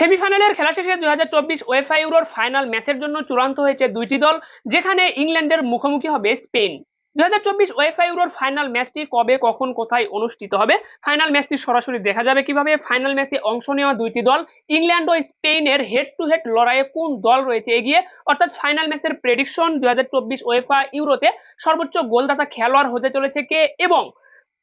সেমিফাইনালের খেলা শেষে দুই হাজার চব্বিশ ওয়েফা ইউরোর ফাইনাল ম্যাচের জন্য চূড়ান্ত হয়েছে দুইটি দল, যেখানে ইংল্যান্ডের মুখোমুখি হবে স্পেন। দুই হাজার চব্বিশ ওয়েফা ইউরোর ফাইনাল ম্যাচটি কবে, কখন, কোথায় অনুষ্ঠিত হবে? ফাইনাল ম্যাচটি সরাসরি দেখা যাবে কীভাবে? ফাইনাল ম্যাচে অংশ নেওয়া দুইটি দল, ইংল্যান্ড ও স্পেনের হেড টু হেড লড়াইয়ে কোন দল রয়েছে এগিয়ে? অর্থাৎ ফাইনাল ম্যাচের প্রেডিকশন দুই হাজার চব্বিশ ওয়েফা ইউরোতে সর্বোচ্চ গোলদাতা খেলোয়াড় হতে চলেছে কে? এবং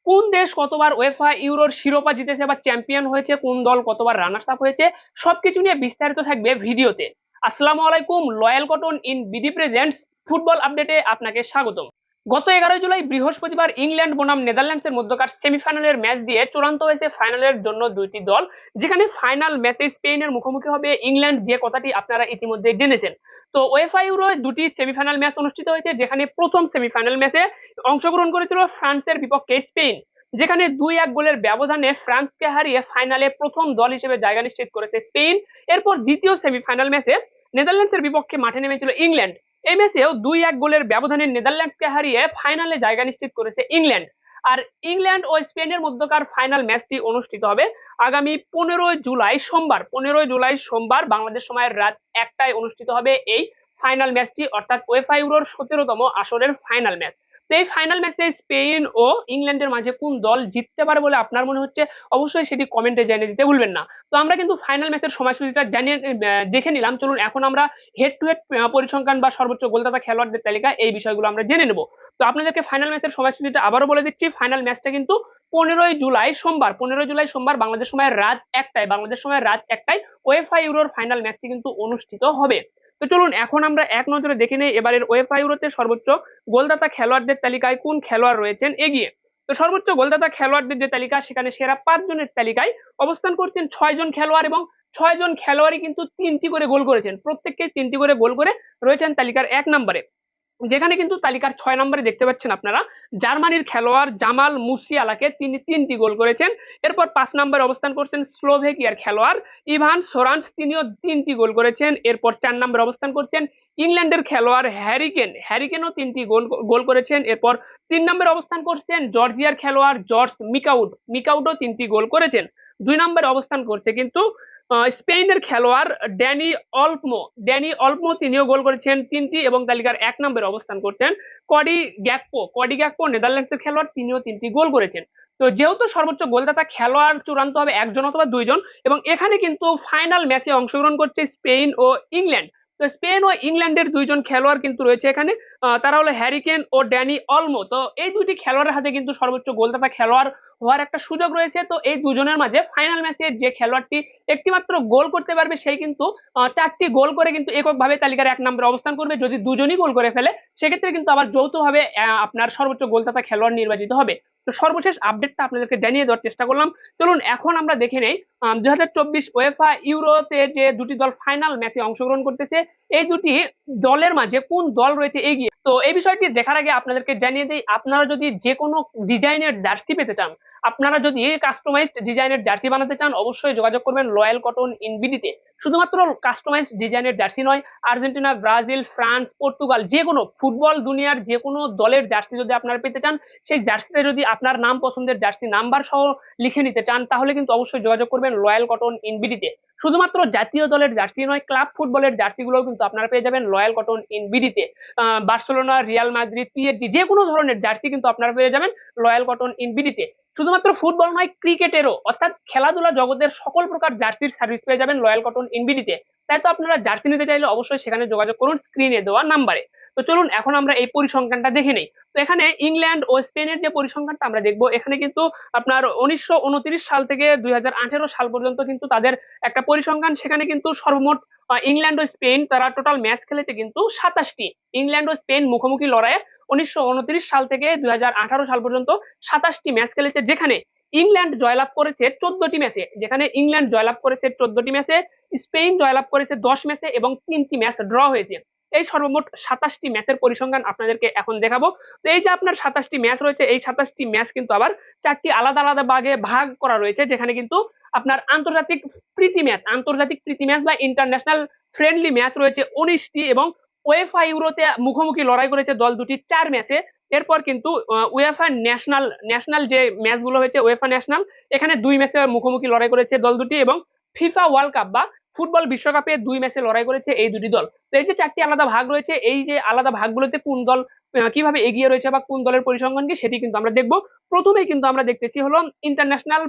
কোন দেশ কতবার ওয়েফা ইউরোর শিরোপা জিতেছে বা চ্যাম্পিয়ন হয়েছে, কোন দল কতবার রানার্স আপ হয়েছে, সবকিছু নিয়ে বিস্তারিত থাকবে ভিডিওতে। আসসালামু আলাইকুম, Loyal Cotton in BD presents football আপডেটে আপনাকে স্বাগতম। গত এগারোই জুলাই বৃহস্পতিবার ইংল্যান্ড বনাম নেদারল্যান্ডসের মধ্যকার সেমিফাইনালের ম্যাচ দিয়ে চূড়ান্ত হয়েছে ফাইনালের জন্য দুইটি দল, যেখানে ফাইনাল ম্যাচে স্পেনের মুখোমুখি হবে ইংল্যান্ড, যে কথাটি আপনারা ইতিমধ্যে জেনেছেন। তো ওয়েফা ইউরো দুটি সেমিফাইনাল ম্যাচ অনুষ্ঠিত হয়েছে, যেখানে প্রথম সেমিফাইনাল ম্যাচে অংশগ্রহণ করেছিল ফ্রান্সের বিপক্ষে স্পেন, যেখানে দুই এক গোলের ব্যবধানে ফ্রান্সকে হারিয়ে ফাইনালে প্রথম দল হিসেবে জায়গা নিশ্চিত করেছে স্পেন, এরপর দ্বিতীয় সেমিফাইনাল ম্যাচে নেদারল্যান্ডসের বিপক্ষে মাঠে নেমেছিল ইংল্যান্ড, এই ম্যাচেও দুই এক গোলের ব্যবধানে নেদারল্যান্ডসকে হারিয়ে ফাইনালে জায়গা নিশ্চিত করেছে ইংল্যান্ড। আর ইংল্যান্ড ও স্পেনের মধ্যকার ফাইনাল ম্যাচটি অনুষ্ঠিত হবে আগামী পনেরোই জুলাই সোমবার। পনেরোই জুলাই সোমবার বাংলাদেশ সময়ের রাত একটায় অনুষ্ঠিত হবে এই ফাইনাল ম্যাচটি অর্থাৎ ওয়েফা ইউরোর সতেরোতম আসরের ফাইনাল ম্যাচ এই ফাইনাল ম্যাচে স্পেন ও ইংল্যান্ডের মাঝে কোন দল জিততে পারে বলে আপনার মনে হচ্ছে? অবশ্যই সেটি কমেন্টে জানিয়ে দিতে ভুলবেন না। তো আমরা কিন্তু ফাইনাল ম্যাচের সময়সূচিটা জানিয়ে দেখে নিলাম। চলুন এখন আমরা হেড টু হেড পরিসংখ্যান বা সর্বোচ্চ গোলদাতা খেলোয়াড়দের তালিকা এই বিষয়গুলো আমরা জেনে নেব। তো আপনাদেরকে ফাইনাল ম্যাচের সময়সূচিটা আবারও বলে দিচ্ছি। ফাইনাল ম্যাচটা কিন্তু পনেরোই জুলাই সোমবার, পনেরোই জুলাই সোমবার বাংলাদেশ সময়ের রাত একটায়, বাংলাদেশ সময়ের রাত একটায় ওয়েফা ইউরোর ফাইনাল ম্যাচটি কিন্তু অনুষ্ঠিত হবে। তো চলুন, এখন আমরা এক নজরে দেখে নেই এবারের ওয়েফা ইউরোতে সর্বোচ্চ গোলদাতা খেলোয়াড়দের তালিকায় কোন খেলোয়াড় রয়েছেন এগিয়ে। তো সর্বোচ্চ গোলদাতা খেলোয়াড়দের যে তালিকা, সেখানে সেরা পাঁচ জনের তালিকায় অবস্থান করছেন ছয় জন খেলোয়াড় এবং ছয় জন খেলোয়াড়ই কিন্তু তিনটি করে গোল করেছেন। প্রত্যেককে তিনটি করে গোল করে রয়েছেন তালিকার এক নম্বরে। যেখানে কিন্তু তালিকার ছয় নম্বরে দেখতে পাচ্ছেন আপনারা, জার্মানির খেলোয়াড় জামাল মুসিয়ালাকে তিনি তিনটি গোল করেছেন। এরপর পাঁচ নম্বরে অবস্থান করছেন স্লোভেকিয়ার খেলোয়াড় ইভান সোরান্স, তিনিও তিনটি গোল করেছেন। এরপর চার নম্বরে অবস্থান করছেন ইংল্যান্ডের খেলোয়াড় হ্যারিকেন, হ্যারিকেনও তিনটি গোল গোল করেছেন। এরপর তিন নম্বরে অবস্থান করছেন জর্জিয়ার খেলোয়াড় জর্জ মিকাউড মিকাউডও তিনটি গোল করেছেন। দুই নম্বরে অবস্থান করছে, কিন্তু স্পেনের খেলোয়াড় ড্যানি অল্পমো ড্যানি অল্পমো তিনিও গোল করেছেন তিনটি এবং তালিকার এক নম্বরে অবস্থান করছেন কডি গ্যাকপো। কডি গ্যাকপো নেদারল্যান্ডসের খেলোয়াড়, তিনিও তিনটি গোল করেছেন। তো যেহেতু সর্বোচ্চ গোলদাতা খেলোয়াড় চূড়ান্ত হবে একজন অথবা দুইজন এবং এখানে কিন্তু ফাইনাল ম্যাচে অংশগ্রহণ করছে স্পেন ও ইংল্যান্ড। তো স্পেন ও ইংল্যান্ডের দুইজন খেলোয়াড় কিন্তু রয়েছে এখানে। তারা হলো হ্যারিকেন ও ড্যানি অলমো। তো এই দুইটি খেলোয়াড়ের হাতে কিন্তু সর্বোচ্চ গোলদাতা খেলোয়াড় হওয়ার একটা সুযোগ রয়েছে। তো এই দুজনের মাঝে ফাইনাল ম্যাচে যে খেলোয়াড়টি একটিমাত্র গোল করতে পারবে, সেই কিন্তু চারটি গোল করে কিন্তু এককভাবে তালিকার এক নম্বরে অবস্থান করবে। যদি দুজনই গোল করে ফেলে, সেক্ষেত্রে কিন্তু আবার যৌথভাবে আপনার সর্বোচ্চ গোলদাতা খেলোয়াড় নির্বাচিত হবে। তো সর্বশেষ আপডেটটা আপনাদেরকে জানিয়ে দেওয়ার চেষ্টা করলাম। চলুন, এখন আমরা দেখে নেই দুই হাজার চব্বিশ ওয়েফা ইউরোতে যে দুটি দল ফাইনাল ম্যাচে অংশগ্রহণ করতেছে এই দুটি দলের মাঝে কোন দল রয়েছে এগিয়ে? তো এই বিষয়টি দেখার আগে আপনাদেরকে জানিয়ে দিই, আপনারা যদি যে কোনো ডিজাইনের জার্সি পেতে চান, আপনারা যদি কাস্টমাইজড ডিজাইনের জার্সি বানাতে চান, অবশ্যই যোগাযোগ করবেন লয়াল কটন ইনবিডিতে শুধুমাত্র কাস্টমাইজড ডিজাইনের জার্সি নয়, আর্জেন্টিনা, ব্রাজিল, ফ্রান্স, পর্তুগাল যে কোনো ফুটবল দুনিয়ার যে কোনো দলের জার্সি যদি আপনারা পেতে চান, সেই জার্সিতে যদি আপনার নাম, পছন্দের জার্সি নাম্বার সহ লিখে নিতে চান, তাহলে কিন্তু অবশ্যই যোগাযোগ করবেন লয়াল কটন ইনবিডিতে শুধুমাত্র জাতীয় দলের জার্সি নয়, ক্লাব ফুটবলের জার্সিগুলোও কিন্তু আপনারা পেয়ে যাবেন লয়াল কটন ইনবিডিতে বার্সেলোনা রিয়াল মাদ্রিদ পিএসজি যে কোনো ধরনের জার্সি কিন্তু আপনারা পেয়ে যাবেন লয়াল কটন ইনবিডিতে শুধুমাত্র ফুটবল নয়, ক্রিকেটেরও, অর্থাৎ খেলাধুলা জগতের সকল প্রকার জার্সির সার্ভিস পেয়ে যাবেন লয়াল কটন ইনবিডিতে তাই তো আপনারা জার্সি নিতে চাইলে অবশ্যই সেখানে যোগাযোগ করুন স্ক্রিনে দেওয়া নাম্বারে তো চলুন এখন আমরা এই পরিসংখ্যানটা দেখে নেই। তো এখানে ইংল্যান্ড ও স্পেনের যে পরিসংখ্যানটা আমরা দেখব, এখানে কিন্তু আপনার উনিশশো উনত্রিশ সাল থেকে দুই হাজার আঠেরো সাল পর্যন্ত কিন্তু তাদের একটা পরিসংখ্যান, সেখানে কিন্তু সর্বমোট ইংল্যান্ড ও স্পেন তারা টোটাল ম্যাচ খেলেছে কিন্তু সাতাশটি। ইংল্যান্ড ও স্পেন মুখোমুখি লড়াইয়ে উনিশশো উনত্রিশ সাল থেকে দুই হাজার আঠারো সাল পর্যন্ত সাতাশটি ম্যাচ খেলেছে, যেখানে ইংল্যান্ড জয়লাভ করেছে চোদ্দটি ম্যাচে যেখানে ইংল্যান্ড জয়লাভ করেছে চোদ্দটি ম্যাচে স্পেন জয়লাভ করেছে দশ ম্যাচে এবং তিনটি ম্যাচ ড্র হয়েছে। এই সর্বমোট সাতাশটি ম্যাচের পরিসংখ্যান আপনাদেরকে এখন দেখাবো। তো এই যে আপনার সাতাশটি ম্যাচ রয়েছে, এই সাতাশটি ম্যাচ কিন্তু আবার চারটি আলাদা আলাদা ভাগে ভাগ করা রয়েছে, যেখানে কিন্তু আপনার আন্তর্জাতিক প্রীতি ম্যাচ, আন্তর্জাতিক প্রীতি ম্যাচ বা ইন্টারন্যাশনাল ফ্রেন্ডলি ম্যাচ রয়েছে উনিশটি এবং ওয়েফা ইউরোতে মুখোমুখি লড়াই করেছে দল দুটি চার ম্যাচে। এরপর কিন্তু ওয়েফা ন্যাশনাল ন্যাশনাল যে ম্যাচগুলো হয়েছে ওয়েফা ন্যাশনাল এখানে দুই ম্যাচে মুখোমুখি লড়াই করেছে দল দুটি এবং ফিফা ওয়ার্ল্ড কাপ বা ফুটবল বিশ্বকাপে দুই ম্যাচে লড়াই করেছে এই দুটি দল। তো এই যে চারটি আলাদা ভাগ রয়েছে, এই যে আলাদা ভাগগুলোতে কোন দল কীভাবে এগিয়ে রয়েছে বা কোন দলের পরিসংখ্যান কি, সেটি কিন্তু আমরা দেখব। প্রথমেই কিন্তু আমরা দেখতেছি হলো ইন্টারন্যাশনাল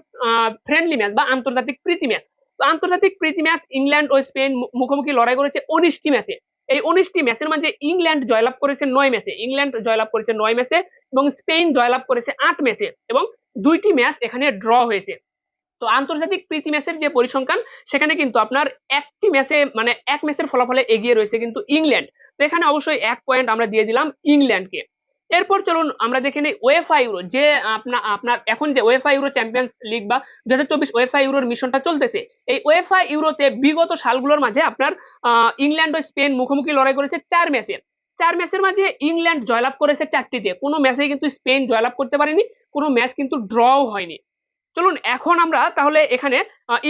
ফ্রেন্ডলি ম্যাচ বা আন্তর্জাতিক প্রীতি ম্যাচ তো আন্তর্জাতিক প্রীতি ম্যাচ ইংল্যান্ড ও স্পেন মুখোমুখি লড়াই করেছে উনিশটি ম্যাচে এই উনিশটি ম্যাচের মাঝে ইংল্যান্ড জয়লাভ করেছে নয় ম্যাচে ইংল্যান্ড জয়লাভ করেছে নয় ম্যাচে এবং স্পেন জয়লাভ করেছে আট ম্যাচে এবং দুইটি ম্যাচ এখানে ড্র হয়েছে। তো আন্তর্জাতিক প্রীতি ম্যাচের যে পরিসংখ্যান, সেখানে কিন্তু আপনার একটি ম্যাচে মানে এক ম্যাচের ফলাফলে এগিয়ে রয়েছে কিন্তু ইংল্যান্ড। তো এখানে অবশ্যই এক পয়েন্ট আমরা দিয়ে দিলাম ইংল্যান্ডকে। এরপর চলুন আমরা দেখে নিই ওয়েফা ইউরো যে আপনার আপনার এখন যে ওয়েফা ইউরো চ্যাম্পিয়ন্স লিগ বা দু হাজার চব্বিশ ওয়েফা ইউরোর মিশনটা চলতেছে, এই ওয়েফা ইউরোতে বিগত সালগুলোর মাঝে আপনার ইংল্যান্ড ও স্পেন মুখোমুখি লড়াই করেছে চার ম্যাচে চার ম্যাচের মাঝে ইংল্যান্ড জয়লাভ করেছে চারটিতে, কোনো ম্যাচে কিন্তু স্পেন জয়লাভ করতে পারেনি, কোনো ম্যাচ কিন্তু ড্রও হয়নি। চলুন এখন আমরা তাহলে এখানে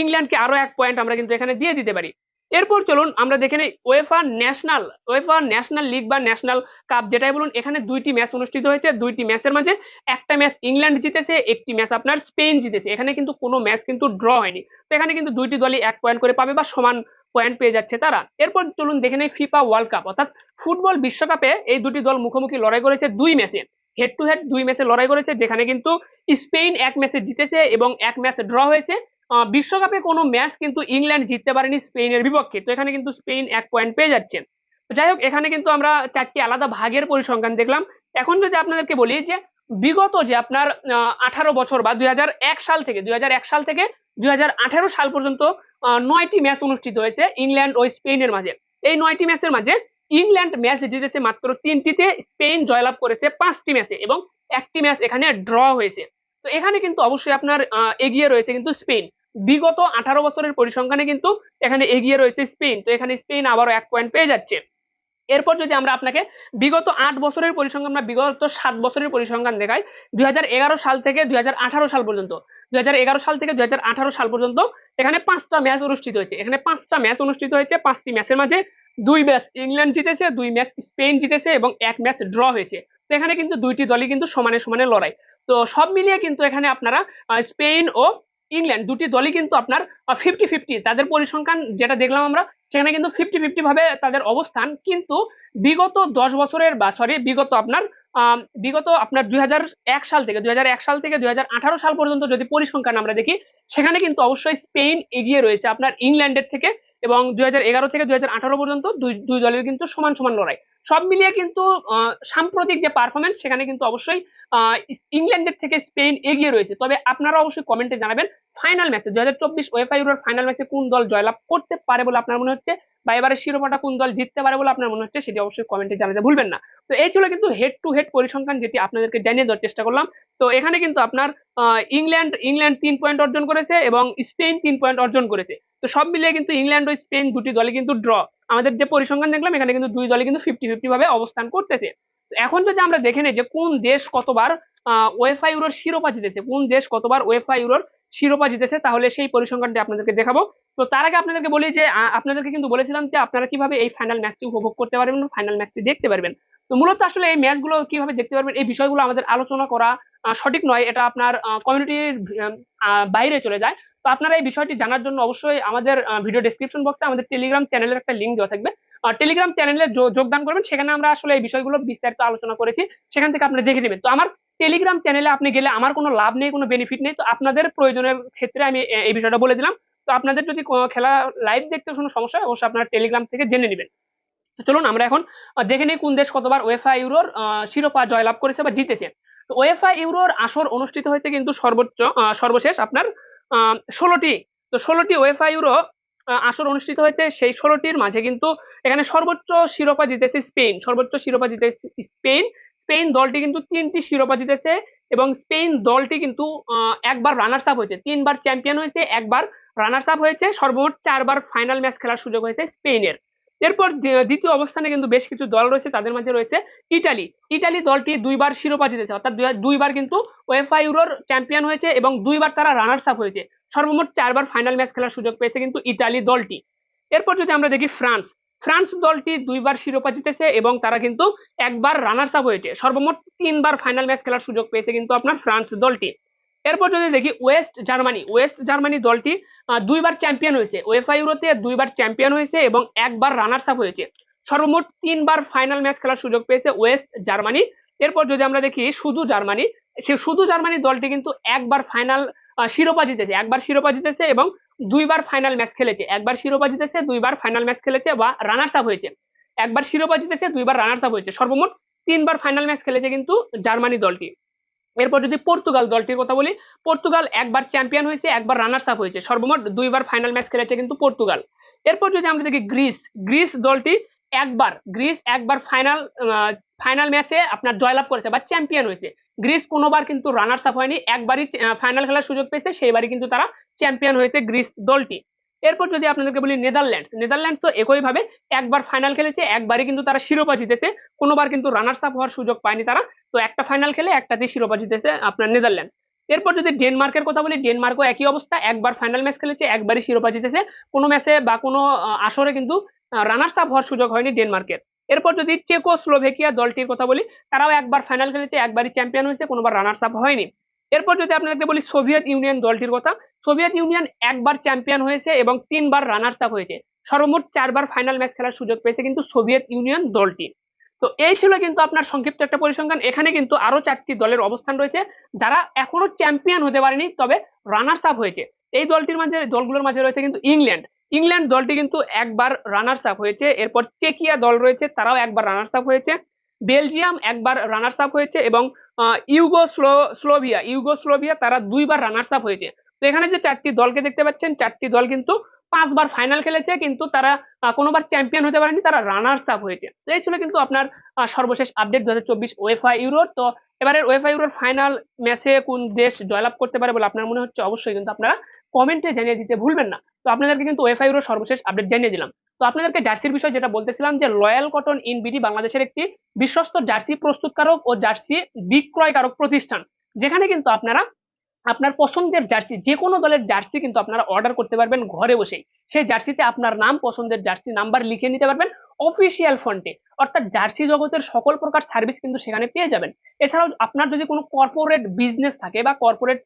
ইংল্যান্ডকে আরও এক পয়েন্ট আমরা কিন্তু এখানে দিয়ে দিতে পারি। এরপর চলুন আমরা দেখে নিই UEFA national UEFA national league বা ন্যাশনাল কাপ যেটাই বলুন, এখানে দুইটি ম্যাচ অনুষ্ঠিত হয়েছে, দুইটি ম্যাচের মাঝে একটা ম্যাচ ইংল্যান্ড জিতেছে, একটি ম্যাচ আপনার স্পেন জিতেছে। এখানে কিন্তু কোনো ম্যাচ কিন্তু ড্র হয়নি। তো এখানে কিন্তু দুইটি দলই এক পয়েন্ট করে পাবে বা সমান পয়েন্ট পেয়ে যাচ্ছে তারা। এরপর চলুন দেখে নেই ফিফা ওয়ার্ল্ড কাপ অর্থাৎ ফুটবল বিশ্বকাপে এই দুটি দল মুখোমুখি লড়াই করেছে দুই ম্যাচে হেড টু হেড দুই ম্যাচে লড়াই করেছে, যেখানে কিন্তু স্পেন এক ম্যাচে জিতেছে এবং এক ম্যাচ ড্র হয়েছে। বিশ্বকাপে কোনো ম্যাচ কিন্তু ইংল্যান্ড জিততে পারেনি স্পেনের বিপক্ষে। তো এখানে কিন্তু স্পেন এক পয়েন্ট পেয়ে যাচ্ছে। তো যাই হোক, এখানে কিন্তু আমরা চারটি আলাদা ভাগের পরিসংখ্যান দেখলাম। এখন যদি আপনাদেরকে বলি যে, বিগত যে আপনার আঠারো বছর বা দুই হাজার এক সাল থেকে, দুই হাজার এক সাল থেকে দুই হাজার আঠারো সাল পর্যন্ত নয়টি ম্যাচ অনুষ্ঠিত হয়েছে ইংল্যান্ড ও স্পেনের মাঝে। এই নয়টি ম্যাচের মাঝে ইংল্যান্ড ম্যাচ জিতেছে মাত্র তিনটিতে, স্পেন জয়লাভ করেছে পাঁচটি ম্যাচে এবং একটি ম্যাচ এখানে ড্র হয়েছে। তো এখানে কিন্তু অবশ্যই আপনার এগিয়ে রয়েছে কিন্তু স্পেন। বিগত আঠারো বছরের পরিসংখ্যানে কিন্তু এখানে এগিয়ে রয়েছে স্পেন। তো এখানে স্পেন আবারও এক পয়েন্ট পেয়ে যাচ্ছে। এরপর যদি আমরা আপনাকে বিগত আট বছরের পরিসংখ্যান বা বিগত সাত বছরের পরিসংখ্যান দেখাই, দুই হাজার এগারো সাল থেকে দুই হাজার আঠারো সাল পর্যন্ত, দুই হাজার এগারো সাল থেকে দুই হাজার আঠারো সাল পর্যন্ত এখানে পাঁচটা ম্যাচ অনুষ্ঠিত হয়েছে। এখানে পাঁচটা ম্যাচ অনুষ্ঠিত হয়েছে, পাঁচটি ম্যাচের মাঝে দুই ম্যাচ ইংল্যান্ড জিতেছে, দুই ম্যাচ স্পেন জিতেছে এবং এক ম্যাচ ড্র হয়েছে। তো এখানে কিন্তু দুইটি দলই কিন্তু সমানে সমানে লড়াই। তো সব মিলিয়ে কিন্তু এখানে আপনারা স্পেন ও ইংল্যান্ড দুটি দলই কিন্তু আপনার ফিফটি ফিফটি তাদের পরিসংখ্যান যেটা দেখলাম আমরা, সেখানে কিন্তু ফিফটি ফিফটি ভাবে তাদের অবস্থান। কিন্তু বিগত দশ বছরের বা সরি বিগত আপনার বিগত আপনার দুই হাজার এক সাল থেকে, দুই হাজার এক সাল থেকে দুই হাজার আঠারো সাল পর্যন্ত যদি পরিসংখ্যান আমরা দেখি, সেখানে কিন্তু অবশ্যই স্পেন এগিয়ে রয়েছে আপনার ইংল্যান্ডের থেকে। এবং দুই হাজার এগারো থেকে দুই হাজার আঠারো পর্যন্ত দুই দলের কিন্তু সমান সমান লড়াই। সব মিলিয়ে কিন্তু সাম্প্রতিক যে পারফরমেন্স সেখানে কিন্তু অবশ্যই ইংল্যান্ডের থেকে স্পেন এগিয়ে রয়েছে। তবে আপনারা অবশ্যই কমেন্টে জানাবেন ফাইনাল ম্যাচে দুই হাজার চব্বিশ ওয়েফা ইউরোর ফাইনাল ম্যাচে কোন দল জয়লাভ করতে পারে বলে আপনার মনে হচ্ছে? বা এবারে শিরোপাটা কোন দল জিততে পারে বলে আপনার মনে হচ্ছে? সেটি অবশ্যই কমেন্টে জানাতে ভুলবেন না। তো এই ছিল কিন্তু হেড টু হেড পরিসংখ্যান যেটি আপনাদেরকে জানিয়ে দেওয়ার চেষ্টা করলাম। তো এখানে কিন্তু আপনার ইংল্যান্ড ইংল্যান্ড তিন পয়েন্ট অর্জন করেছে এবং স্পেন তিন পয়েন্ট অর্জন করেছে। তো সব মিলিয়ে কিন্তু ইংল্যান্ড ও স্পেন দুটি দলে কিন্তু ড্র আমাদের যে পরিসংখ্যান দেখলাম, এখানে কিন্তু দুই দলে কিন্তু ফিফটি ফিফটি ভাবে অবস্থান করতেছে। এখন যদি আমরা দেখে নিই যে কোন দেশ কতবার ওয়েফা ইউরোর শিরোপা জিতেছে, কোন দেশ কতবার ওয়েফা ইউরোর শিরোপা জিতেছে, তাহলে সেই পরিসংখ্যানটি আপনাদেরকে দেখাবো। তো তার আগে আপনাদেরকে বলি যে আপনাদেরকে কিন্তু বলেছিলাম যে, আপনারা কীভাবে এই ফাইনাল ম্যাচটি উপভোগ করতে পারবেন ফাইনাল ম্যাচটি দেখতে পারবেন। তো মূলত আসলে এই ম্যাচগুলো কীভাবে দেখতে পারবেন, এই বিষয়গুলো আমাদের আলোচনা করা সঠিক নয়, এটা আপনার কমিউনিটির বাইরে চলে যায়। তো আপনারা এই বিষয়টি জানার জন্য অবশ্যই আমাদের ভিডিও ডেসক্রিপশন বক্সে আমাদের টেলিগ্রাম চ্যানেলের একটা লিঙ্ক দেওয়া থাকবে। টেলিগ্রাম চ্যানেলে যোগদান করবেন, সেখানে আমরা আসলে এই বিষয়গুলো বিস্তারিত আলোচনা করেছি, সেখান থেকে আপনি দেখে নেবেন। তো আমার টেলিগ্রাম চ্যানেলে আপনি গেলে আমার কোনো লাভ নেই, কোনো বেনিফিট নেই, তো আপনাদের প্রয়োজনের ক্ষেত্রে আমি এই বিষয়টা বলে দিলাম। তো আপনাদের যদি খেলা লাইভ দেখতে কোনো সমস্যা অবশ্যই আপনারা টেলিগ্রাম থেকে জেনে নেবেন। চলুন আমরা এখন দেখে নিই কোন দেশ কতবার ওয়েফা ইউরোর শিরোপা জয়লাভ করেছে বা জিতেছে। তো ওয়েফা ইউরোর আসর অনুষ্ঠিত হয়েছে কিন্তু সর্বোচ্চ সর্বশেষ আপনার ষোলোটি, তো ষোলোটি ওয়েফা ইউরো আসর অনুষ্ঠিত হয়েছে। সেই ষোলোটির মাঝে কিন্তু এখানে সর্বোচ্চ শিরোপা জিতেছে স্পেন। সর্বোচ্চ শিরোপা জিতেছে স্পেন। স্পেন দলটি কিন্তু তিনটি শিরোপা জিতেছে এবং স্পেন দলটি কিন্তু একবার রানার্স আপ হয়েছে। তিনবার চ্যাম্পিয়ন হয়েছে, একবার রানার্স আপ হয়েছে। সর্বমোট চারবার ফাইনাল ম্যাচ খেলার সুযোগ হয়েছে স্পেনের। এরপর দ্বিতীয় অবস্থানে কিন্তু বেশ কিছু দল রয়েছে, তাদের মধ্যে রয়েছে ইটালি। ইটালি দলটি দুইবার শিরোপা জিতেছে, অর্থাৎ দুইবার কিন্তু ওয়েফা ইউরোর চ্যাম্পিয়ন হয়েছে এবং দুইবার তারা রানার্স আপ হয়েছে। সর্বমোট চারবার ফাইনাল ম্যাচ খেলার সুযোগ পেয়েছে কিন্তু ইটালি দলটি। এরপর যদি আমরা দেখি ফ্রান্স ফ্রান্স দলটি দুইবার শিরোপা জিতেছে এবং তারা কিন্তু একবার রানার্স আপ হয়েছে। সর্বমোট তিনবার ফাইনাল ম্যাচ খেলার সুযোগ পেয়েছে কিন্তু আপনার ফ্রান্স দলটি। এরপর যদি দেখি ওয়েস্ট জার্মানি ওয়েস্ট জার্মানি দলটি দুইবার চ্যাম্পিয়ন হয়েছে। ওয়েফা ইউরোতে দুইবার চ্যাম্পিয়ন হয়েছে এবং একবার রানার্স আপ হয়েছে। সর্বমোট তিনবার ফাইনাল ম্যাচ খেলার সুযোগ পেয়েছে ওয়েস্ট জার্মানি। এরপর যদি আমরা দেখি শুধু জার্মানি, সে শুধু জার্মানি দলটি কিন্তু একবার ফাইনাল শিরোপা জিতেছে, একবার শিরোপা জিতেছে এবং দুইবার ফাইনাল ম্যাচ খেলেছে। একবার শিরোপা জিতেছে, দুইবার ফাইনাল ম্যাচ খেলেছে বা রানার্স আপ হয়েছে। একবার শিরোপা জিতেছে, দুইবার রানার্স আপ হয়েছে। সর্বমোট তিনবার ফাইনাল ম্যাচ খেলেছে কিন্তু জার্মানি দলটি। এরপর যদি পর্তুগাল দলটির কথা বলি, পর্তুগাল একবার চ্যাম্পিয়ন হয়েছে, একবার রানার্স আপ হয়েছে। সর্বমোট দুইবার ফাইনাল ম্যাচ খেলেছে কিন্তু পর্তুগাল। এরপর যদি আমরা দেখি গ্রিস গ্রিস দলটি একবার, গ্রিস একবার ফাইনাল ফাইনাল ম্যাচে আপনার জয়লাভ করেছে বা চ্যাম্পিয়ন হয়েছে। গ্রিস কোনোবার কিন্তু রানার্স আপ হয়নি, একবারই ফাইনাল খেলার সুযোগ পেয়েছে, সেইবারই কিন্তু তারা চ্যাম্পিয়ন হয়েছে গ্রিস দলটি। এরপর যদি আপনাদেরকে বলি নেদারল্যান্ডস, নেদারল্যান্ডসও একইভাবে একবার ফাইনাল খেলেছে, একবারই কিন্তু তারা শিরোপা জিতেছে। কোনোবার কিন্তু রানার্স আপ হওয়ার সুযোগ পায়নি তারা। তো একটা ফাইনাল খেলে একটাতে শিরোপা জিতেছে আপনার নেদারল্যান্ডস। এরপর যদি ডেনমার্কের কথা বলি, ডেনমার্কও একই অবস্থা, একবার ফাইনাল ম্যাচ খেলেছে, একবারই শিরোপা জিতেছে। কোনো ম্যাচে বা কোনো আসরে কিন্তু রানার্স আপ হওয়ার সুযোগ হয়নি ডেনমার্কের। এরপর যদি চেকো স্লোভেকিয়া দলটির কথা বলি, তারাও একবার ফাইনাল খেলেছে, একবারই চ্যাম্পিয়ন হয়েছে, কোনোবার রানার্স আপ হয়নি। এরপর যদি আপনাদেরকে বলি সোভিয়েত ইউনিয়ন দলটির কথা সোভিয়েত ইউনিয়ন একবার চ্যাম্পিয়ন হয়েছে এবং তিনবার রানার্স আপ হয়েছে। সর্বমোট চারবার ফাইনাল ম্যাচ খেলার সুযোগ পেয়েছে কিন্তু সোভিয়েত ইউনিয়ন দলটি। তো এই ছিল কিন্তু আপনার সংক্ষিপ্ত একটা পরিসংখ্যান। এখানে কিন্তু আরও চারটি দলের অবস্থান রয়েছে যারা এখনও চ্যাম্পিয়ন হতে পারেনি, তবে রানার্স আপ হয়েছে। এই দলটির মাঝে, দলগুলোর মাঝে রয়েছে কিন্তু ইংল্যান্ড। ইংল্যান্ড দলটি কিন্তু একবার রানার্স আপ হয়েছে। এরপর চেকিয়া দল রয়েছে, তারাও একবার রানার্স আপ হয়েছে। বেলজিয়াম একবার রানার্স আপ হয়েছে এবং Yugoslavia. Yugoslavia তারা দুইবার রানার্স আপ হয়েছে। তো এখানে যে চারটি দলকে দেখতে পাচ্ছেন, চারটি দল কিন্তু পাঁচবার ফাইনাল খেলেছে, কিন্তু তারা কোনোবার চ্যাম্পিয়ন হতে পারেনি, তারা রানার্স আপ হয়েছে। তো এই ছিল কিন্তু আপনার সর্বশেষ আপডেট দু হাজার চব্বিশ ওয়েফা ইউরোর তো এবারের ওয়েফা ইউরোর ফাইনাল ম্যাচে কোন দেশ জয়লাভ করতে পারে বলে আপনার মনে হচ্ছে? অবশ্যই কিন্তু আপনারা কমেন্টে জানিয়ে দিতে ভুলবেন না। তো আপনাদেরকে কিন্তু ওয়েফা ইউরোর সর্বশেষ আপডেট জানিয়ে দিলাম। তো আপনাদেরকে জার্সির বিষয়ে যেটা বলতেছিলাম যে রয়্যাল কটন ইন বিডি বাংলাদেশের একটি বিশ্বস্ত জার্সি প্রস্তুতকারক ও জার্সি বিক্রয়কারক প্রতিষ্ঠান। যেখানে কিন্তু আপনারা আপনার পছন্দের জার্সি, যে কোনো দলের জার্সি কিন্তু আপনারা অর্ডার করতে পারবেন ঘরে বসেই। সেই জার্সিতে আপনার নাম, পছন্দের জার্সি নাম্বার লিখে নিতে পারবেন। অফিসিয়াল ফন্টে অর্থাৎ জার্সি জগতের সকল প্রকার সার্ভিস কিন্তু সেখানে পেয়ে যাবেন। এছাড়াও আপনার যদি কোনো কর্পোরেট বিজনেস থাকে বা কর্পোরেট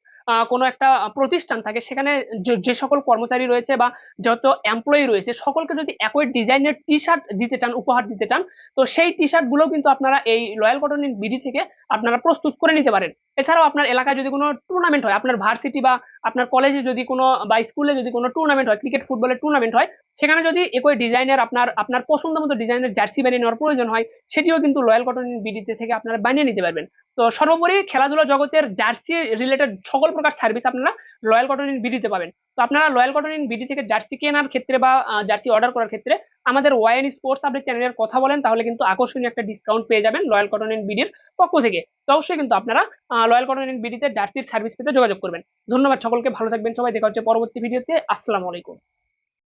কোনো একটা প্রতিষ্ঠান থাকে, সেখানে যে- সকল কর্মচারী রয়েছে বা যত এমপ্লয়ি রয়েছে, সকলকে যদি একই ডিজাইনের টি শার্ট দিতে চান, উপহার দিতে চান, তো সেই টি শার্টগুলো কিন্তু আপনারা এই লয়াল কটন বিডি থেকে আপনারা প্রস্তুত করে নিতে পারেন। এছাড়াও আপনার এলাকায় যদি কোনো টুর্নামেন্ট হয়, আপনার ভার্সিটি বা আপনার কলেজে যদি কোনো বা স্কুলে যদি কোনো টুর্নামেন্ট হয় ক্রিকেট ফুটবলের টুর্নামেন্ট হয়, সেখানে যদি একই ডিজাইনের আপনার আপনার পছন্দ মতো ডিজাইনের জার্সি বানিয়ে নেওয়ার প্রয়োজন হয়, সেটিও কিন্তু লয়াল কটন বিডিতে থেকে আপনারা বানিয়ে নিতে পারবেন। তো সর্বোপরি খেলাধুলা জগতের জার্সি রিলেটেড সকল প্রকার সার্ভিস আপনারা লয়াল কটন ইন বিডিতে পাবেন। তো আপনারা লয়াল কটন ইন বিডি থেকে জার্সি কেনার ক্ষেত্রে বা জার্সি অর্ডার করার ক্ষেত্রে আমাদের ওয়াইন স্পোর্টস আপনি চ্যানেলের কথা বলেন, তাহলে কিন্তু আকর্ষণীয় একটা ডিসকাউন্ট পেয়ে যাবেন লয়াল কটন ইন বিডির পক্ষ থেকে। তো অবশ্যই কিন্তু আপনারা লয়াল কটন ইন বিডিতে জার্সির সার্ভিস পেতে যোগাযোগ করবেন। ধন্যবাদ সকলকে, ভালো থাকবেন সবাই, দেখা হচ্ছে পরবর্তী ভিডিওতে আসসালামু আলাইকুম।